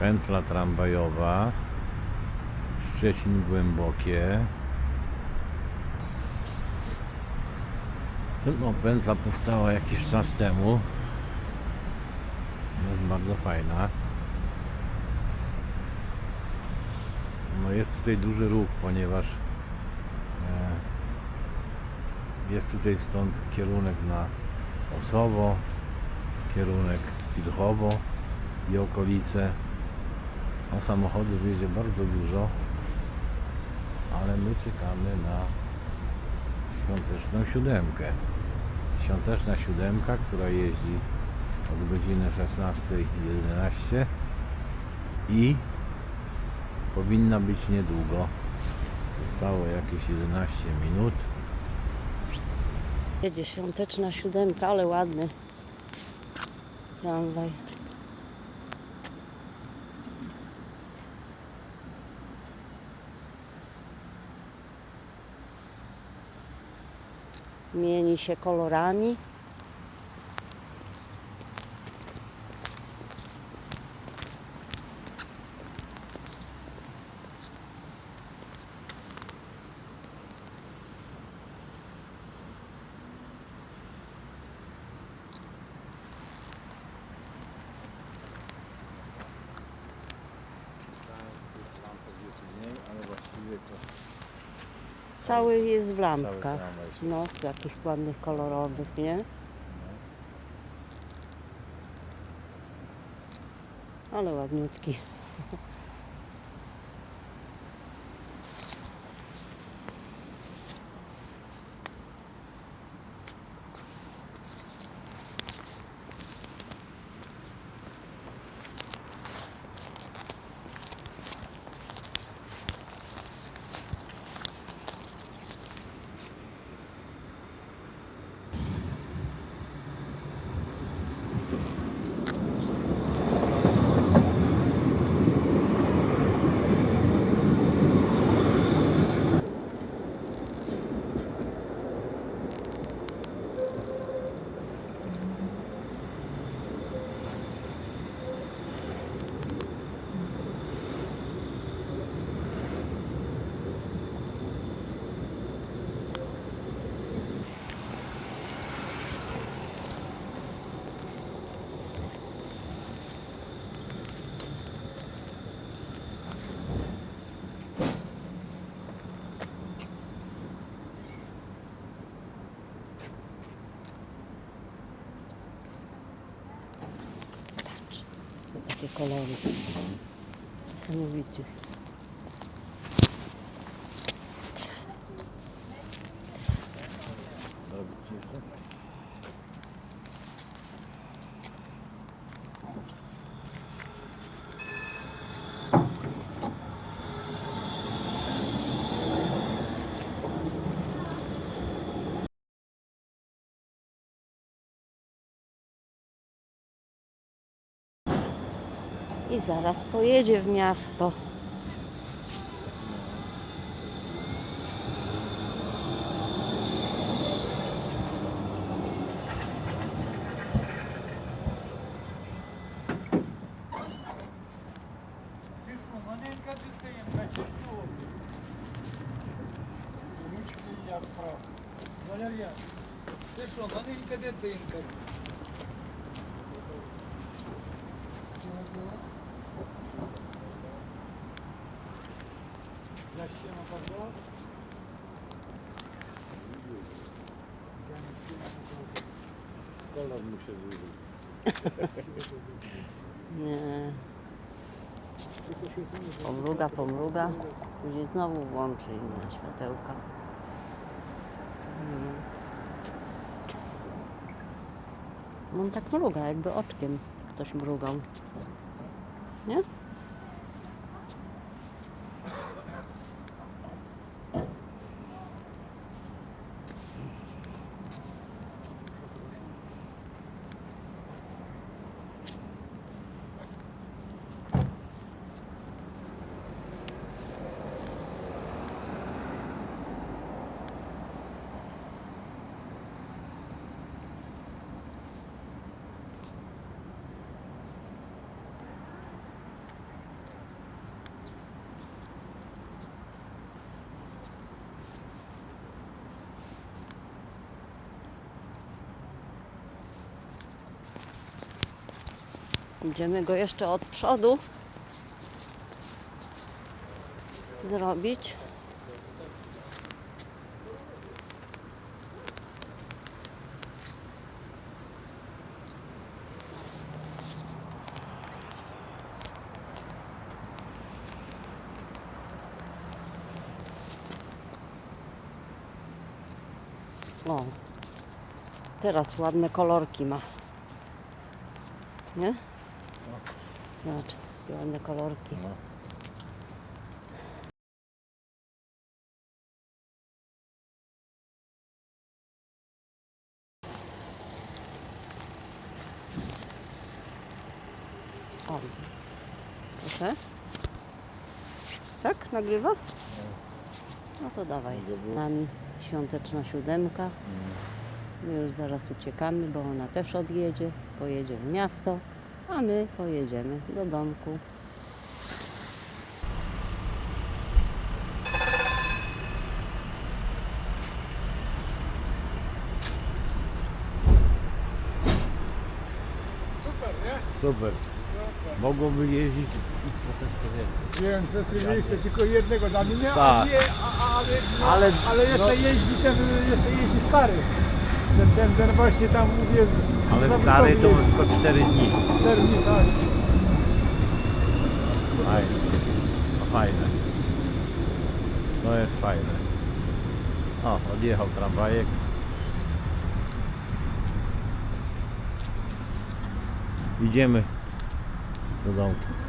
Pętla tramwajowa. Szczecin Głębokie. No, pętla powstała jakiś czas temu. Jest bardzo fajna. No jest tutaj duży ruch, ponieważ e, jest tutaj stąd kierunek na Osowo, kierunek Pilchowo i okolice. No samochodów jedzie bardzo dużo, ale my czekamy na świąteczną siódemkę. Świąteczna siódemka, która jeździ od godziny 16.11 i powinna być niedługo. Zostało jakieś 11 minut. Jedzie świąteczna siódemka, ale ładny tramwaj. Mieni się kolorami. ale właściwie to Cały jest w lampkach. No, takich ładnych, kolorowych, nie? Ale ładniutki. колони. Самовідчі. I zaraz pojedzie w miasto. Пишу, маленько дитинка, чи що? Kolor mu się. Nie. Pomruga, pomruga. Później znowu włączy inne światełka. Hmm. No on tak mruga, jakby oczkiem ktoś mrugał. Nie? Idziemy go jeszcze od przodu zrobić. O, teraz ładne kolorki ma. Nie? Zobacz, ładne kolorki. No. O, proszę. Tak? Nagrywa? No to dawaj. Nami świąteczna siódemka. My już zaraz uciekamy, bo ona też odjedzie. Pojedzie w miasto, a my pojedziemy do domku. Super, nie? Super. Mogłoby jeździć i troszeczkę więcej. Więc oczywiście tylko jednego dla mnie, Tak. a nie, a, ale, no, Ale- ale, jeszcze no- jeździ ten, jeszcze jeździ stary. Ten, ten, ten właśnie tam mówię. Ale stary to jeździ. tylko 4 dni. Cztery dni, tak. Fajne. No fajne. No jest fajne. O, odjechał tramwajek. Idziemy do domku.